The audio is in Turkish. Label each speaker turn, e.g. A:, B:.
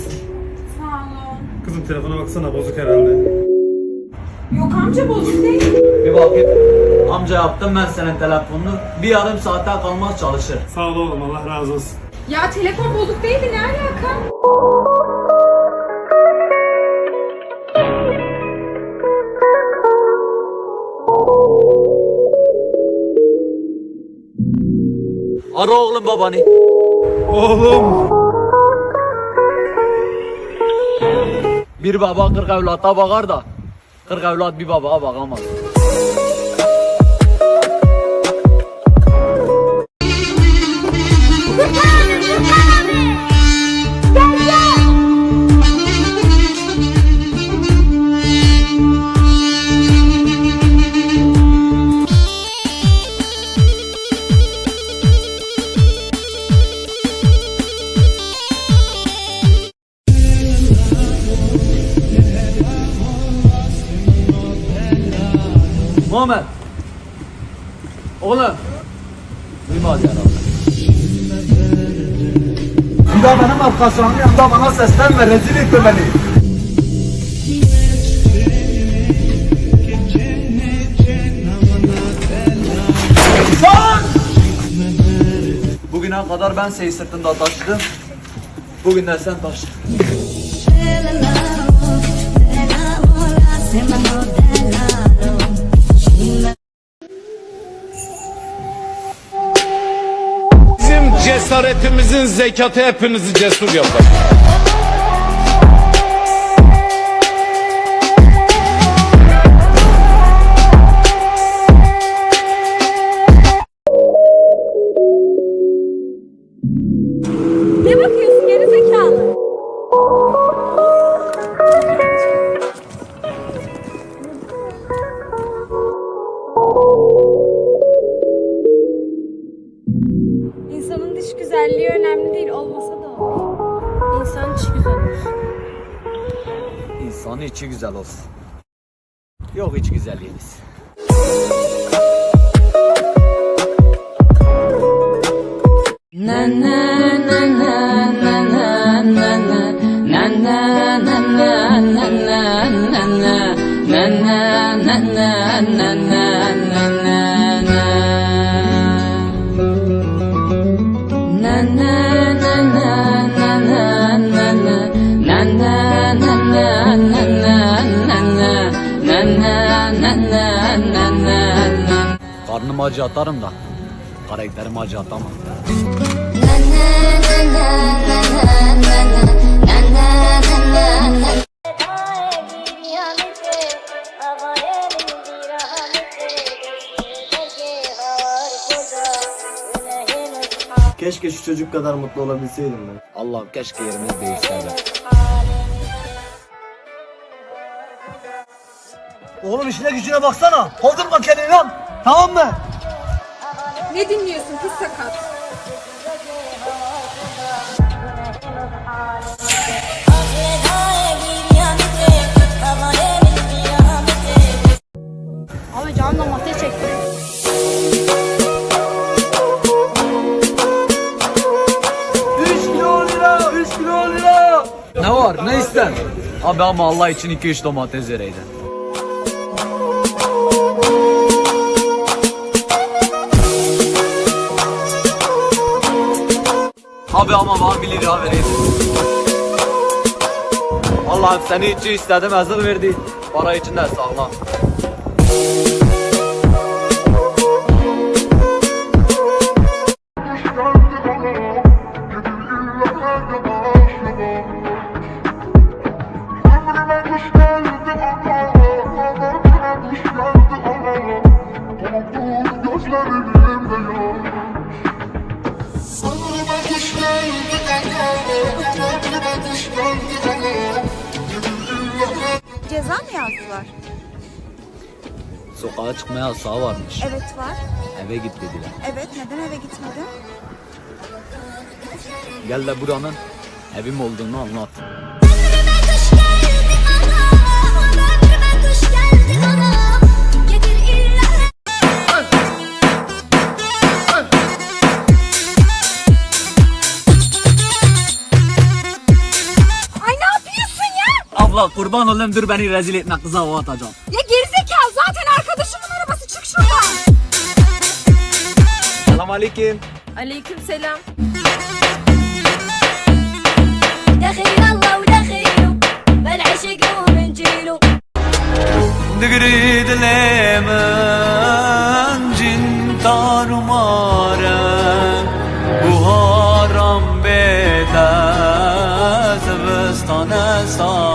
A: gelsin.
B: Sağ olun.
A: Kızım telefona baksana bozuk herhalde.
B: Yok amca bozuk değil.
C: Bir bakayım. Amca yaptım ben senin telefonunu. Bir yarım saate kalmaz çalışır.
A: Sağ ol oğlum Allah razı olsun.
B: Ya telefon bozuk değildi ne alaka?
C: Ara oğlum babanı.
A: Oğlum.
C: Bir baba kırk evlata bakar da. Kırk evlat bir babaya bakamaz. Muhammed. Oğlum. Duymaz herhalde. Bir daha benim arkadaşlarımın yanında bana seslenme rezil etti beni. Bugüne kadar ben seni sırtında taşıdım. Bugün de sen taşı.
D: Cesaretimizin zekatı hepinizi cesur yapar.
B: İnsan dış güzel olsun.
C: İnsanın içi güzel olsun. Yok hiç güzelliğiniz. Karnım acı atarım da karakterim acı atamam.
E: Keşke şu çocuk kadar mutlu olabilseydim ben.
C: Allah'ım keşke yerimiz değişseydi.
E: Oğlum işine gücüne baksana. Kaldırma kendini lan. Tamam mı?
B: Ne dinliyorsun kız sakat?
F: Abi canım domates çekti.
E: Üç kilo lira. Üç kilo lira.
C: Ne var ne isten? Abi ama Allah için 2-3 domates vereydi. Abi ama bana 1 lira vereydi. Allah'ım seni için istedim hazır verdi. Para için de sağlam.
F: Ceza mı yazdılar?
C: Sokağa çıkmaya yasağı varmış.
F: Evet var.
C: Eve git dediler.
F: Evet neden eve gitmedin?
C: Gel de buranın evim olduğunu anlat. Aga kurban olayım dur beni rezil etme kıza hava atacağım.
F: Ya gerizekalı zaten arkadaşımın arabası çık şuradan.
C: Selam aleyküm.
B: Aleyküm selam.
G: دخيل الله ودخيله بالعشق وبنجيله
C: نقري دلمن جن tanımarım Bu haram beda Zıvıstane sağ